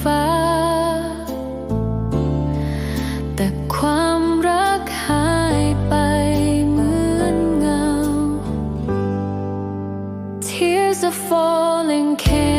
ฟ้า แต่ความรักหายไปเหมือนเงา Tears are falling, can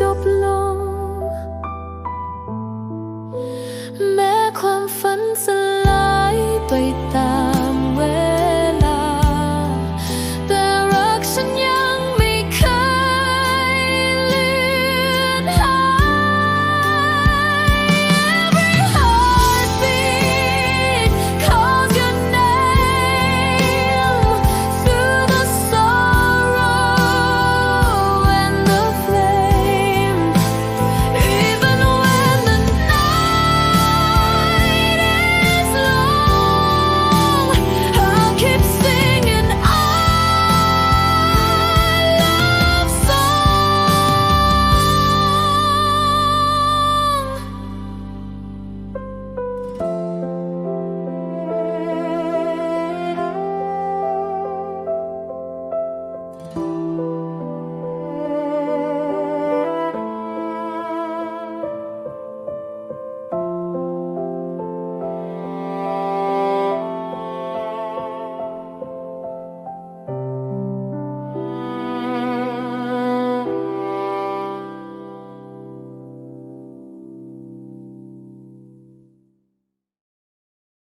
your place.